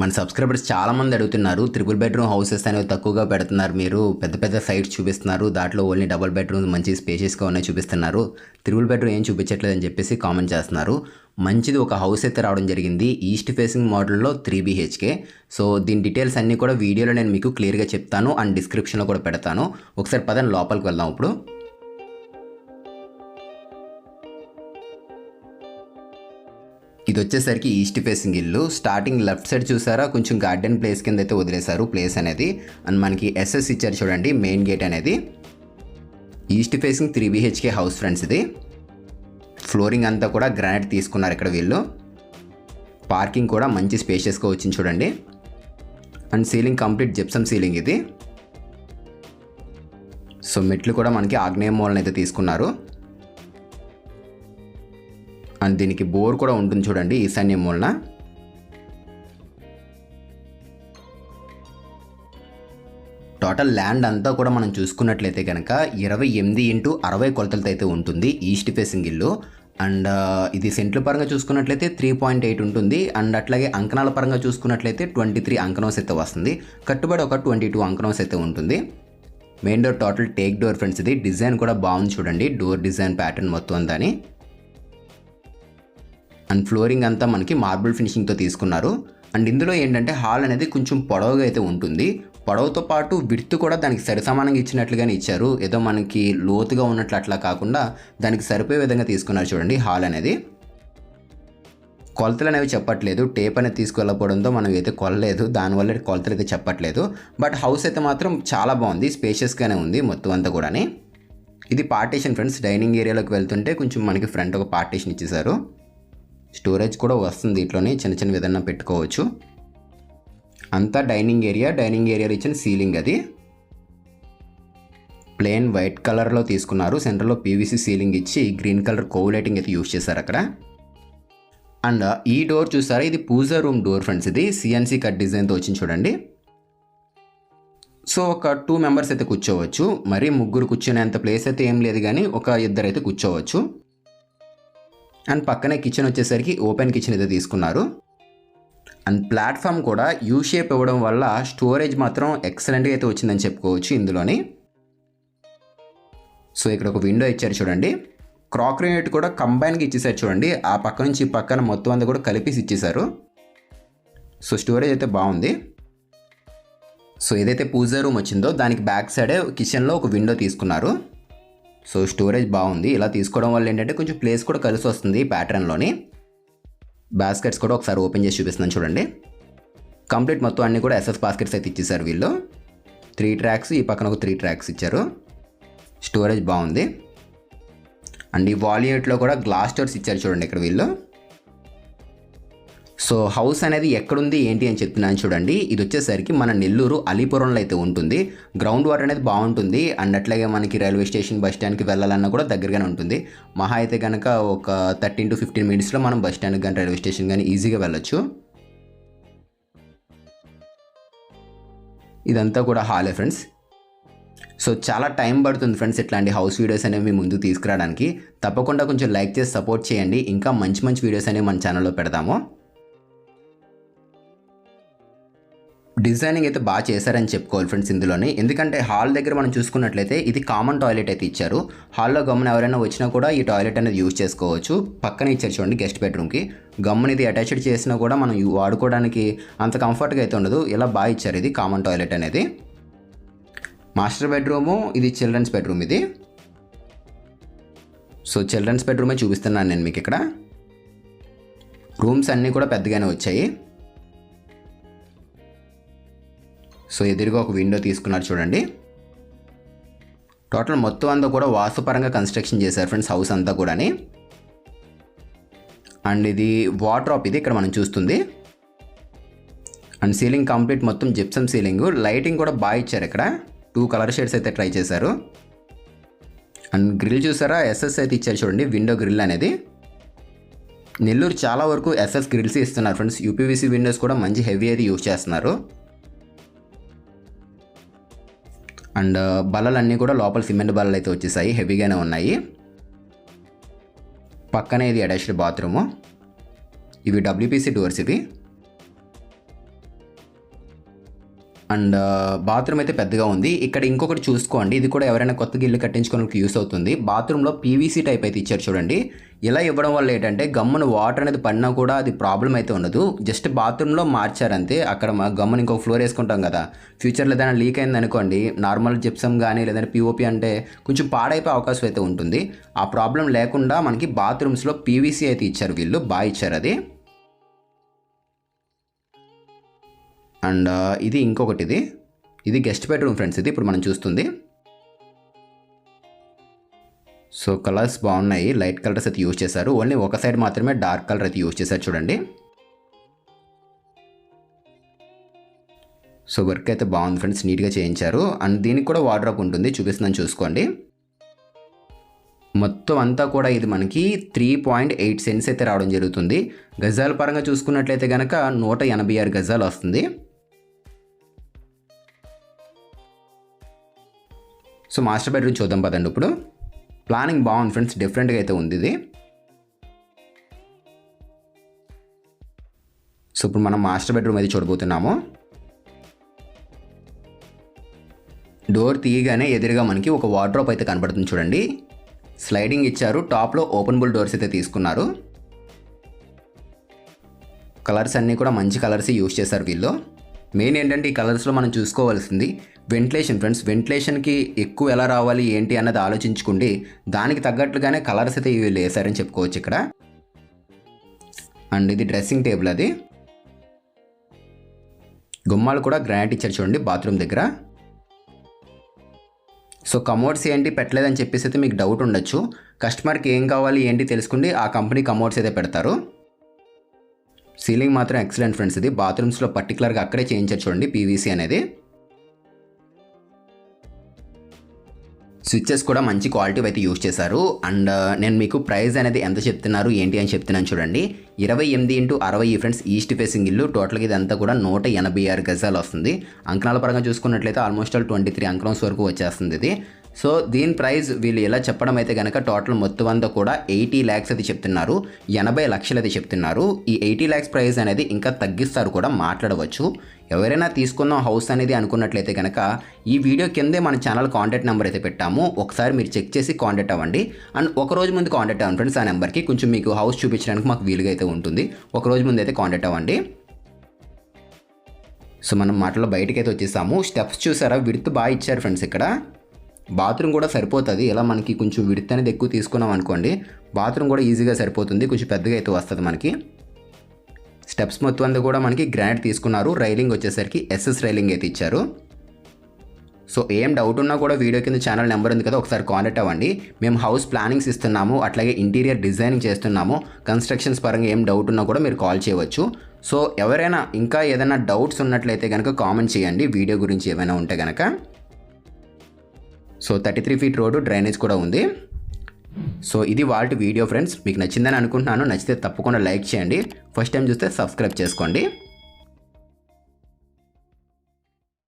మన సబ్స్క్రైబర్స్ చాలా మంది అడుగుతున్నారు త్రిపుల్ బెడ్రూమ్ హౌసెస్ అనేవి తక్కువగా పెడుతున్నారు మీరు పెద్ద పెద్ద సైట్స్ చూపిస్తున్నారు దాంట్లో ఓన్లీ డబుల్ బెడ్రూమ్ మంచి స్పేషియస్గా ఉన్నాయి చూపిస్తున్నారు త్రిపుల్ బెడ్రూమ్ ఏం చూపించట్లేదు అని చెప్పేసి కామెంట్ చేస్తున్నారు. మంచిది ఒక హౌస్ అయితే రావడం జరిగింది ఈస్ట్ ఫేసింగ్ మోడల్లో త్రీ బీహెచ్కే. సో దీని డీటెయిల్స్ అన్నీ కూడా వీడియోలో నేను మీకు క్లియర్గా చెప్తాను అండ్ డిస్క్రిప్షన్లో కూడా పెడతాను. ఒకసారి పదని లోపలికి వెళ్దాం ఇప్పుడు. ఇది వచ్చేసరికి ఈస్ట్ ఫేసింగ్ ఇల్లు. స్టార్టింగ్ లెఫ్ట్ సైడ్ చూసారా? కొంచెం గార్డెన్ ప్లేస్ కింద అయితే వదిలేశారు ప్లేస్ అనేది. అండ్ మనకి ఎస్ఎస్ ఇచ్చారు చూడండి మెయిన్ గేట్ అనేది. East facing three BHK house friends ఇది. ఫ్లోరింగ్ అంతా కూడా గ్రానైట్ తీసుకున్నారు ఇక్కడ వీళ్ళు. పార్కింగ్ కూడా మంచి స్పేషియస్గా వచ్చింది చూడండి. And ceiling complete gypsum ceiling ఇది. సో మెట్లు కూడా మనకి ఆగ్నేయ మూలన అయితే తీసుకున్నారు. అండ్ దీనికి బోర్ కూడా ఉంటుంది చూడండి ఈశాన్య మూలన. టోటల్ ల్యాండ్ అంతా కూడా మనం చూసుకున్నట్లయితే కనుక ఇరవై ఎనిమిది ఇంటూ అరవై కొలతలతో అయితే ఉంటుంది ఈస్ట్ ఫేసింగ్ ఇల్లు. అండ్ ఇది సెంట్ల పరంగా చూసుకున్నట్లయితే త్రీ పాయింట్ ఎయిట్ ఉంటుంది. అండ్ అట్లాగే అంకణాల పరంగా చూసుకున్నట్లయితే ట్వంటీ త్రీ అంకనోస్ అయితే వస్తుంది. కట్టుబడి ఒక ట్వంటీ టూ అంకనోస్ అయితే ఉంటుంది. Main door total teak door friends ఇది డిజైన్ కూడా బాగుంది చూడండి. డోర్ డిజైన్ ప్యాటర్న్ మొత్తం దాని అండ్ ఫ్లోరింగ్ అంతా మనకి మార్బుల్ ఫినిషింగ్తో తీసుకున్నారు. అండ్ ఇందులో ఏంటంటే హాల్ అనేది కొంచెం పొడవుగా అయితే ఉంటుంది. పొడవుతో పాటు విడ్త్ కూడా దానికి సరిసమానంగా ఇచ్చినట్లుగానే ఇచ్చారు. ఏదో మనకి లోతుగా ఉన్నట్లు అట్లా కాకుండా దానికి సరిపోయే విధంగా తీసుకున్నారు చూడండి హాల్ అనేది. కొలతలు అనేవి చెప్పట్లేదు. టేప్ అనేది తీసుకెళ్ళకపోవడంతో మనం అయితే కొలలేదు. దానివల్ల కొలతలు అయితే చెప్పట్లేదు. బట్ హౌస్ అయితే మాత్రం చాలా బాగుంది. స్పేషియస్గానే ఉంది మొత్తం అంతా కూడా ఇది పార్టీషన్ ఫ్రెండ్స్. డైనింగ్ ఏరియాలోకి వెళ్తుంటే కొంచెం మనకి ఫ్రంట్ ఒక పార్టీషన్ ఇచ్చేసారు స్టోరేజ్ కూడా వస్తుంది ఇట్లోనే చిన్న చిన్న విధంగా పెట్టుకోవచ్చు. అంతా డైనింగ్ ఏరియా డైనింగ్ ఏరియా ఇచ్చిన సీలింగ్ అది. ప్లెయిన్ వైట్ కలర్లో తీసుకున్నారు సెంటర్లో పీవీసీ సీలింగ్ ఇచ్చి గ్రీన్ కలర్ కోవ్ లైటింగ్ అయితే యూస్ చేశారు అక్కడ. అండ్ ఈ డోర్ చూసారా ఇది పూజా రూమ్ డోర్ ఫ్రెండ్స్ ఇది సిఎన్సీ కట్ డిజైన్తో వచ్చింది చూడండి. సో ఒక టూ మెంబర్స్ అయితే కూర్చోవచ్చు మరీ ముగ్గురు కూర్చునేంత ప్లేస్ అయితే ఏం లేదు కానీ ఒక ఇద్దరు అయితే కూర్చోవచ్చు. అండ్ పక్కనే కిచెన్ వచ్చేసరికి ఓపెన్ కిచెన్ అయితే తీసుకున్నారు. అండ్ ప్లాట్ఫామ్ కూడా యూ షేప్ ఇవ్వడం వల్ల స్టోరేజ్ మాత్రం ఎక్సలెంట్గా అయితే వచ్చిందని చెప్పుకోవచ్చు ఇందులోని. సో ఇక్కడ ఒక విండో ఇచ్చారు చూడండి. క్రాకరీ యూనిట్ కూడా కంబైన్గా ఇచ్చేసారు చూడండి. ఆ పక్క నుంచి ఈ పక్కన మొత్తం అంతా కూడా కలిపేసి ఇచ్చేసారు. సో స్టోరేజ్ అయితే బాగుంది. సో ఏదైతే పూజా రూమ్ వచ్చిందో దానికి బ్యాక్ సైడే కిచెన్లో ఒక విండో తీసుకున్నారు. సో స్టోరేజ్ బాగుంది. ఇలా తీసుకోవడం వల్ల ఏంటంటే కొంచెం ప్లేస్ కూడా కలిసి వస్తుంది ప్యాటర్న్లోని బాస్కెట్స్ కూడా ఒకసారి ఓపెన్ చేసి చూపిస్తున్నాను చూడండి. కంప్లీట్ మొత్తం అన్నీ కూడా ఎస్ఎస్ బాస్కెట్స్ అయితే ఇచ్చేసారు వీళ్ళు. త్రీ ట్రాక్స్ ఈ పక్కన ఒక త్రీ ట్రాక్స్ ఇచ్చారు. స్టోరేజ్ బాగుంది. అండ్ ఈ వాల్యూట్లో కూడా గ్లాస్ డోర్స్ ఇచ్చారు చూడండి ఇక్కడ వీళ్ళు. సో హౌస్ అనేది ఎక్కడుంది ఏంటి అని చెప్తున్నాను చూడండి. ఇది వచ్చేసరికి మన నెల్లూరు అలీపురంలో అయితే ఉంటుంది. గ్రౌండ్ వాటర్ అనేది బాగుంటుంది. అండ్ అట్లాగే మనకి రైల్వే స్టేషన్ బస్ స్టాండ్కి వెళ్ళాలన్నా కూడా దగ్గరగానే ఉంటుంది. మహా అయితే కనుక ఒక థర్టీన్ టు ఫిఫ్టీన్ మినిట్స్లో మనం బస్ స్టాండ్కి కానీ రైల్వే స్టేషన్ కానీ ఈజీగా వెళ్ళొచ్చు. ఇదంతా కూడా హాలే ఫ్రెండ్స్. సో చాలా టైం పడుతుంది ఫ్రెండ్స్ ఇట్లాంటి హౌస్ వీడియోస్ అనేవి మీ ముందు తీసుకురావడానికి. తప్పకుండా కొంచెం లైక్ చేసి సపోర్ట్ చేయండి. ఇంకా మంచి మంచి వీడియోస్ అనేవి మన ఛానల్లో పెడతాము. డిజైనింగ్ అయితే బాగా చేశారని చెప్పుకోవాలి ఫ్రెండ్స్ ఇందులోనే. ఎందుకంటే హాల్ దగ్గర మనం చూసుకున్నట్లయితే ఇది కామన్ టాయిలెట్ అయితే ఇచ్చారు. హాల్లో గమ్మున ఎవరైనా వచ్చినా కూడా ఈ టాయిలెట్ అనేది యూజ్ చేసుకోవచ్చు. పక్కన ఇచ్చారు చూడండి గెస్ట్ బెడ్రూమ్కి గమ్మున ఇది అటాచ్డ్ చేసినా కూడా మనం వాడుకోవడానికి అంత కంఫర్ట్గా అయితే ఉండదు. ఇలా బాగా ఇచ్చారు ఇది కామన్ టాయిలెట్ అనేది. మాస్టర్ బెడ్రూము ఇది చిల్డ్రన్స్ బెడ్రూమ్ ఇది. సో చిల్డ్రన్స్ బెడ్రూమే చూపిస్తున్నాను నేను మీకు ఇక్కడ. రూమ్స్ అన్నీ కూడా పెద్దగానే వచ్చాయి. సో ఎదురుగా ఒక విండో తీసుకున్నారు చూడండి. టోటల్ మొత్తం అంతా కూడా వాస్తుపరంగా కన్స్ట్రక్షన్ చేశారు ఫ్రెండ్స్ హౌస్ అంతా కూడాని. అండ్ ఇది వాటర్ ఇది ఇక్కడ మనం చూస్తుంది. అండ్ సీలింగ్ కంప్లీట్ మొత్తం జిప్సమ్ సీలింగ్ లైటింగ్ కూడా బాగా ఇచ్చారు ఇక్కడ. టూ కలర్ షేడ్స్ అయితే ట్రై చేశారు. అండ్ గ్రిల్ చూసారా? ఎస్ఎస్ అయితే ఇచ్చారు చూడండి విండో గ్రిల్ అనేది. నెల్లూరు చాలా వరకు ఎస్ఎస్ గ్రిల్స్ ఇస్తున్నారు ఫ్రెండ్స్ యూపీవీసీ విండోస్ కూడా మంచి హెవీ అయితే యూజ్ చేస్తున్నారు. అండ్ బల్లలన్నీ కూడా లోపల సిమెంట్ బల్లలు అయితే వచ్చేసాయి. హెవీగానే ఉన్నాయి. పక్కనే ఇది అటాచ్డ్ బాత్రూము. ఇవి డబ్ల్యూపీసీ డోర్స్ ఇవి. అండ్ బాత్రూమ్ అయితే పెద్దగా ఉంది. ఇక్కడ ఇంకొకటి చూసుకోండి. ఇది కూడా ఎవరైనా కొత్తగా ఇల్లు కట్టించుకోవడానికి యూస్ అవుతుంది. బాత్రూంలో పీవీసీ టైప్ అయితే ఇచ్చారు చూడండి. ఇలా ఇవ్వడం వల్ల ఏంటంటే గమ్మున వాటర్ అనేది పడినా కూడా అది ప్రాబ్లం అయితే ఉండదు. జస్ట్ బాత్రూంలో మార్చారంతే. అక్కడ మా గమ్మున ఇంకొక ఫ్లోర్ వేసుకుంటాం కదా. ఫ్యూచర్లో ఏదైనా లీక్ అయింది అనుకోండి నార్మల్ జిప్సమ్ కానీ లేదంటే పిఓపి అంటే కొంచెం పాడైపోయే అవకాశం అయితే ఉంటుంది. ఆ ప్రాబ్లం లేకుండా మనకి బాత్రూమ్స్లో పీవీసీ అయితే ఇచ్చారు వీళ్ళు. బాగా ఇచ్చారు అది. అండ్ ఇది ఇంకొకటి ఇది ఇది గెస్ట్ బెడ్రూమ్ ఫ్రెండ్స్ ఇది ఇప్పుడు మనం చూస్తుంది. సో కలర్స్ బాగున్నాయి. లైట్ కలర్స్ అయితే యూజ్ చేశారు. ఓన్లీ ఒక సైడ్ మాత్రమే డార్క్ కలర్ అయితే యూజ్ చేశారు చూడండి. సో వర్క్ అయితే బాగుంది ఫ్రెండ్స్. నీట్గా చేయించారు. అండ్ దీనికి కూడా వార్డ్రోప్ ఉంటుంది. చూపిస్తుందని చూసుకోండి. మొత్తం అంతా కూడా ఇది మనకి త్రీ పాయింట్ ఎయిట్ సెన్స్ అయితే రావడం జరుగుతుంది. గజాల పరంగా చూసుకున్నట్లయితే కనుక నూట ఎనభై ఆరు గజాలు వస్తుంది. సో మాస్టర్ బెడ్రూమ్ చూద్దాం పదండి ఇప్పుడు. ప్లానింగ్ బాగుంది ఫ్రెండ్స్ డిఫరెంట్గా అయితే ఉంది ఇది. సో ఇప్పుడు మనం మాస్టర్ బెడ్రూమ్ అయితే చూడబోతున్నాము. డోర్ తీయగానే ఎదురుగా మనకి ఒక వార్డ్రోప్ అయితే కనబడుతుంది చూడండి. స్లైడింగ్ ఇచ్చారు టాప్లో ఓపెనబుల్ డోర్స్ అయితే తీసుకున్నారు. కలర్స్ అన్నీ కూడా మంచి కలర్స్ యూస్ చేశారు వీళ్ళు. మెయిన్ ఏంటంటే ఈ కలర్స్లో మనం చూసుకోవాల్సింది వెంటిలేషన్ ఫ్రెండ్స్. వెంటిలేషన్కి ఎక్కువ ఎలా రావాలి ఏంటి అన్నది ఆలోచించుకుంటే దానికి తగ్గట్లుగానే కలర్స్ అయితే ఇవి వేసారని చెప్పుకోవచ్చు ఇక్కడ. అండ్ ఇది డ్రెస్సింగ్ టేబుల్ అది. గుమ్మాలు కూడా గ్రానైట్ ఇచ్చారు చూడండి బాత్రూమ్ దగ్గర. సో కమోడ్స్ ఏంటి పెట్టలేదని చెప్పేసి అయితే మీకు డౌట్ ఉండొచ్చు. కస్టమర్కి ఏం కావాలి ఏంటి తెలుసుకుంటే ఆ కంపెనీ కమోడ్స్ అయితే పెడతారు. సీలింగ్ మాత్రం ఎక్సలెంట్ ఫ్రెండ్స్ ఇది. బాత్రూమ్స్లో పర్టికులర్గా అక్కడే చేయించారు చూడండి పీవీసీ అనేది. స్విచ్చెస్ కూడా మంచి క్వాలిటీ అయితే యూజ్ చేశారు. అండ్ uh, నేను మీకు ప్రైస్ అనేది ఎంత చెప్తున్నారు ఏంటి అని చెప్తున్నాను చూడండి. ఇరవై ఎనిమిది ఇంటూ అరవై ఫ్రెండ్స్ ఈస్ట్ ఫేసింగ్ ఇల్లు. టోటల్గా ఇదంతా కూడా నూట ఎనభై ఆరు గజాలు వస్తుంది. అంకణాల పరంగా చూసుకున్నట్లయితే ఆల్మోస్ట్ ఆల్ ట్వంటీ త్రీ అంకణంస్ వరకు వచ్చేస్తుంది ఇది. సో దీని ప్రైస్ వీళ్ళు ఇలా చెప్పడం అయితే కనుక టోటల్ మొత్తం అంతా కూడా ఎయిటీ ల్యాక్స్ అది చెప్తున్నారు. ఎనభై లక్షలు అది చెప్తున్నారు. ఈ ఎయిటీ ల్యాక్స్ ప్రైస్ అనేది ఇంకా తగ్గిస్తారు కూడా మాట్లాడవచ్చు. ఎవరైనా తీసుకున్న హౌస్ అనేది అనుకున్నట్లయితే కనుక ఈ వీడియో కిందే మన ఛానల్ కాంటాక్ట్ నెంబర్ అయితే పెట్టాము. ఒకసారి మీరు చెక్ చేసి కాంటాక్ట్ అవ్వండి. అండ్ ఒక రోజు ముందు కాంటాక్ట్ అవ్వండి ఫ్రెండ్స్ ఆ నెంబర్కి. కొంచెం మీకు హౌస్ చూపించడానికి మాకు వీలుగా అయితే ఉంటుంది. ఒక రోజు ముందు అయితే కాంటాక్ట్ అవ్వండి. సో మనం మాటలో బయటకి అయితే వచ్చేసాము. స్టెప్స్ చూసారా? విడుతు బాగా ఇచ్చారు ఫ్రెండ్స్ ఇక్కడ. బాత్రూమ్ కూడా సరిపోతుంది. ఇలా మనకి కొంచెం విడత్ అనేది ఎక్కువ తీసుకున్నాం అనుకోండి బాత్రూమ్ కూడా ఈజీగా సరిపోతుంది. కొంచెం పెద్దగా అయితే వస్తుంది మనకి. స్టెప్స్ మొత్తం అంతా కూడా మనకి గ్రానైట్ తీసుకున్నారు. రైలింగ్ వచ్చేసరికి ఎస్ఎస్ రైలింగ్ అయితే ఇచ్చారు. సో ఏం డౌట్ ఉన్నా కూడా వీడియో కింద ఛానల్ నెంబర్ ఉంది కదా ఒకసారి కాంటాక్ట్ అవ్వండి. మేము హౌస్ ప్లానింగ్స్ ఇస్తున్నాము అట్లాగే ఇంటీరియర్ డిజైనింగ్ చేస్తున్నాము. కన్స్ట్రక్షన్స్ పరంగా ఏం డౌట్ ఉన్నా కూడా మీరు కాల్ చేయవచ్చు. సో ఎవరైనా ఇంకా ఏదైనా డౌట్స్ ఉన్నట్లయితే కనుక కామెంట్ చేయండి. వీడియో గురించి ఏమైనా ఉంటే కనుక so thirty three feet road drainage కూడా ఉంది. సో ఇది వాళ్ళ వీడియో ఫ్రెండ్స్ మీకు నచ్చిందని అనుకుంటున్నాను. నచ్చితే తప్పకుండా లైక్ చేయండి. ఫస్ట్ టైం చూస్తే సబ్స్క్రైబ్ చేసుకోండి.